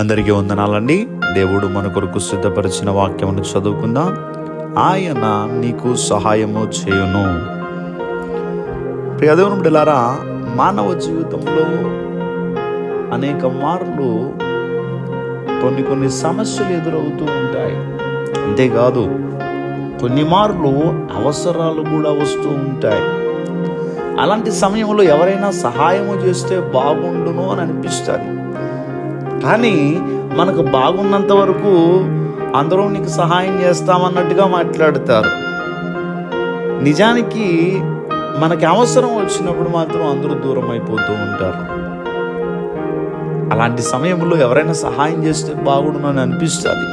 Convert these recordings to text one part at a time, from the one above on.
అందరికీ వందనాలండి. దేవుడు మన కొరకు సిద్ధపరిచిన వాక్యమును చదువుకుందాం. ఆయన నీకు సహాయము చేయును. ప్రియదేవుని బిడ్డలారా మానవ జీవితంలో అనేక మార్లు కొన్ని కొన్ని సమస్యలు ఎదురవుతూ ఉంటాయి. అంతేకాదు కొన్ని మార్లు అవసరాలు కూడా వస్తూ ఉంటాయి. అలాంటి సమయంలో ఎవరైనా సహాయము చేస్తే బాగుండును అని అనిపిస్తుంది. కానీ మనకు బాగున్నంత వరకు అందరూ నీకు సహాయం చేస్తామన్నట్టుగా మాట్లాడతారు. నిజానికి మనకి అవసరం వచ్చినప్పుడు మాత్రం అందరూ దూరం అయిపోతూ ఉంటారు. అలాంటి సమయంలో ఎవరైనా సహాయం చేస్తే బాగుండును అని అనిపిస్తుంది.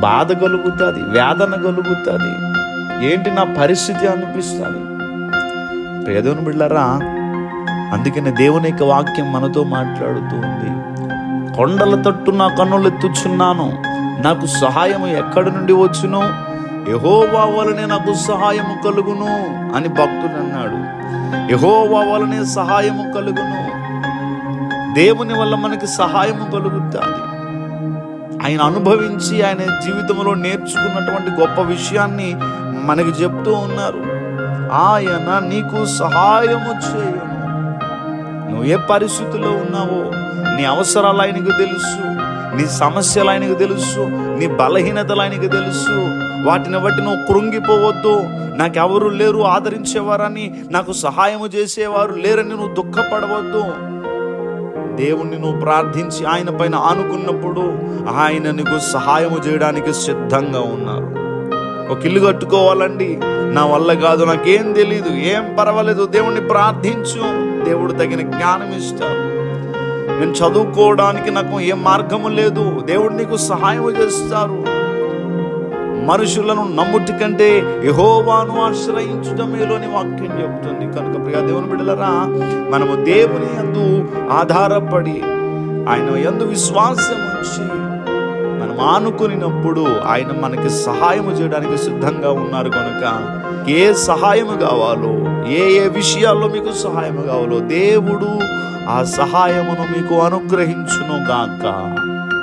బాధ కలుగుతుంది వేదన కలుగుతుంది. ఏంటి నా పరిస్థితి అనిపిస్తుంది. పేదోని బిళ్ళరా? అందుకనే దేవుని యొక్క వాక్యం మనతో మాట్లాడుతూ ఉంది. కొండల తట్టు నా కన్నులు ఎత్తుచున్నాను. నాకు సహాయం ఎక్కడి నుండి వచ్చును? యహోవా వలనే నాకు సహాయము కలుగును అని భక్తుడు అన్నాడు. యహోవా వలనే సహాయము కలుగును. దేవుని వల్ల మనకి సహాయము కలుగుతుంది. ఆయన అనుభవించి ఆయన జీవితంలో నేర్చుకున్నటువంటి గొప్ప విషయాన్ని మనకి చెప్తూ ఉన్నారు. ఆయన నీకు సహాయము చేయను. నువ్వు ఏ పరిస్థితుల్లో ఉన్నావో నీ అవసరాలు ఆయనకు తెలుసు నీ సమస్యలు ఆయనకు తెలుసు నీ బలహీనతలు ఆయనకు తెలుసు. వాటిని బట్టి నువ్వు కృంగిపోవద్దు. నాకెవరు లేరు ఆదరించేవారని నాకు సహాయము చేసేవారు లేరని నువ్వు దుఃఖపడవద్దు. దేవుణ్ణి నువ్వు ప్రార్థించి ఆయన పైన ఆనుకున్నప్పుడు ఆయన నీకు సహాయము చేయడానికి సిద్ధంగా ఉన్నారు. ఒక ఇల్లు కట్టుకోవాలండి. నా వల్ల కాదు నాకేం తెలీదు ఏం పర్వాలేదు. దేవుణ్ణి ప్రార్థించు. దేవుడు తగిన జ్ఞానం ఇస్తారు నేను చదువుకోవడానికి నాకు ఏ మార్గము లేదు. దేవుడు నీకు సహాయం చేస్తారు. మనుషులను నమ్ముటి కంటే యహోవాను ఆశ్రయించుట మేలోని వాక్యం చెప్తుంది. కనుక ప్రియ దేవుని బిడ్డలరా మనము దేవుని యందు ఆధారపడి ఆయన యందు విశ్వాసం ఉంచి మనం ఆనుకునినప్పుడు ఆయన మనకి సహాయము చేయడానికి సిద్ధంగా ఉన్నారు కనుక ఏ సహాయము కావాలో ఏ ఏ విషయాల్లో మీకు సహాయము కావాలో దేవుడు ఆ సహాయమును మీకు అనుగ్రహించును గాక.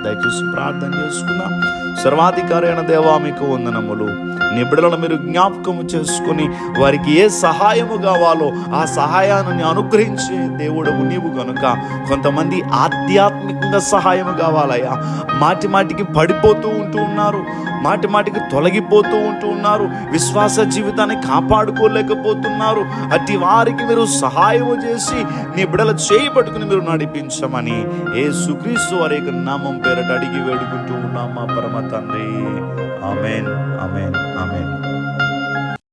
దయచేసి ప్రార్థన చేసుకుందాం. సర్వాధికారి అయిన దేవా మీకు వందనములు. నిబిడలను బిడ్డలను మీరు జ్ఞాపకము చేసుకుని వారికి ఏ సహాయము కావాలో ఆ సహాయాన్ని అనుగ్రహించే దేవుడవు నీవు కనుక కొంతమంది ఆధ్యాత్మికంగా సహాయం కావాలయ్యా. మాటి మాటికి పడిపోతూ ఉంటూ ఉన్నారు. మాటి మాటికి తొలగిపోతూ ఉంటూ ఉన్నారు. విశ్వాస జీవితాన్ని కాపాడుకోలేకపోతున్నారు. అట్టి వారికి మీరు సహాయం చేసి నీ బిడల చేయి పట్టుకుని మీరు నడిపించమని ఏ సుక్రీస్తు వారి యొక్క నామం పేరట అడిగి వేడుకుంటూ ఉన్నాం మా పరమ తండ్రి ఆమెన్ ఆమెన్ ఆమెన్